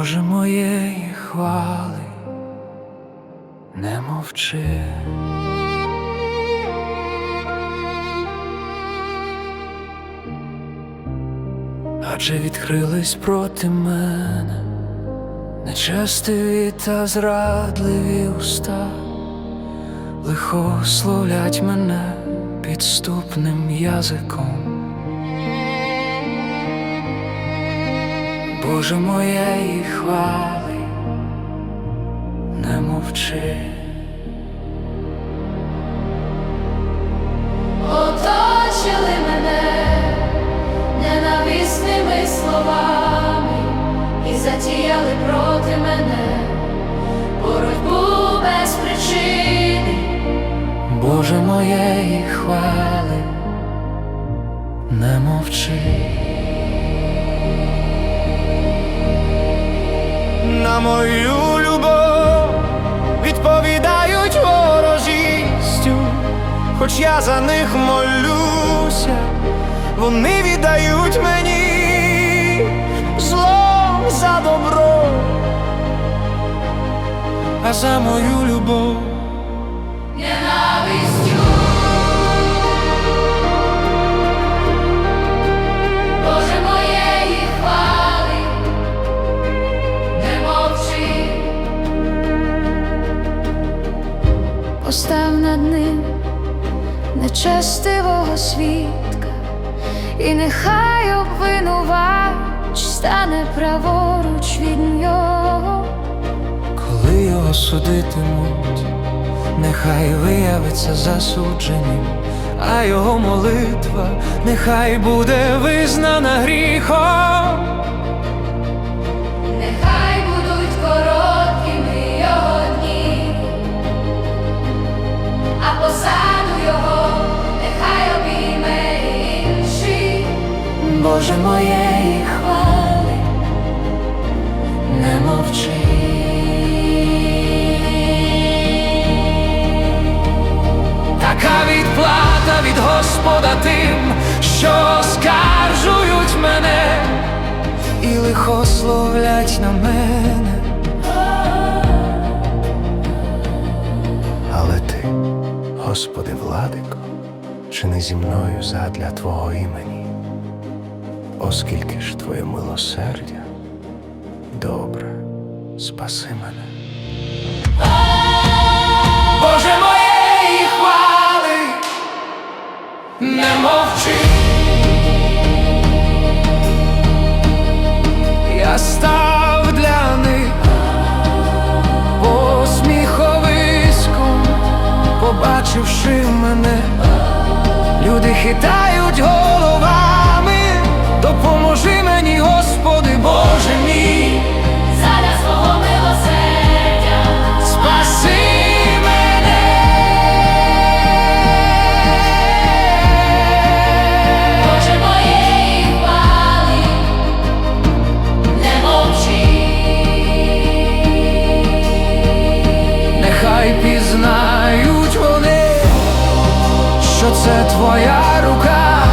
Боже моєї хвали, не мовчи. Адже відкрились проти мене нечестиві та зрадливі уста, лихословлять мене підступним язиком. Боже моєї хвали, не мовчи. Оточили мене ненависними словами і затіяли проти мене боротьбу без причини. Боже моєї хвали, не мовчи. Мою любов. Відповідають ворожістю, хоч я за них молюся, вони віддають мені зло за добро, а за мою любов. Нечестивого свідка, і нехай обвинувач стане праворуч від нього. Коли його судитимуть, нехай виявиться засудженим, а його молитва нехай буде визнана гріхом. Боже моєї хвали, не мовчи. Така відплата від Господа тим, що скаржують мене і лихословлять на мене. Але ти, Господи владико, чи не зі мною задля Твого імені, оскільки ж Твоє милосердя добре, спаси мене. Боже моєї хвали, не мовчи. Я став для них посміховиськом, побачивши мене, люди хитають головами, це твоя рука,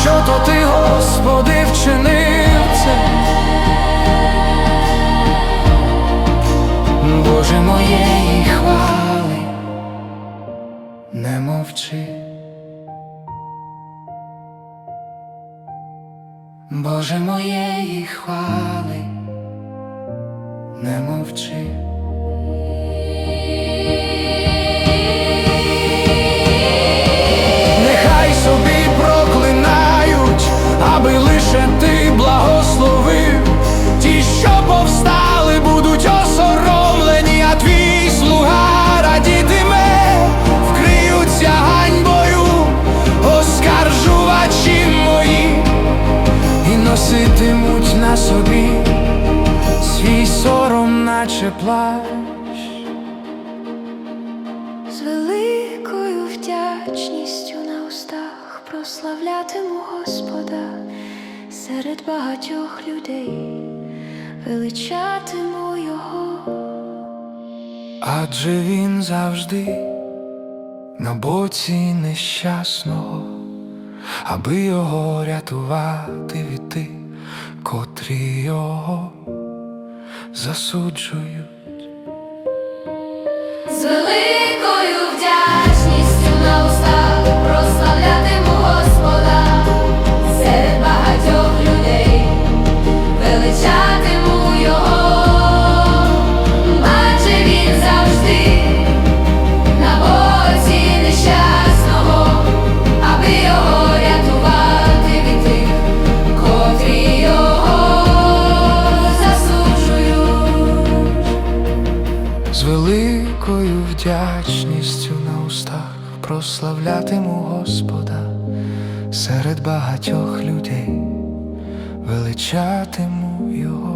що то ти, Господи, вчинив це. Боже моєї хвали, не мовчи. Боже моєї хвали, не мовчи. Сором, наче плащ. З великою вдячністю на устах прославлятиму Господа серед багатьох людей, величатиму Його. Адже він завжди на боці нещасного, аби його рятувати від тих, котрі його засуджують. Прославлятиму Господа серед багатьох людей, величатиму Його.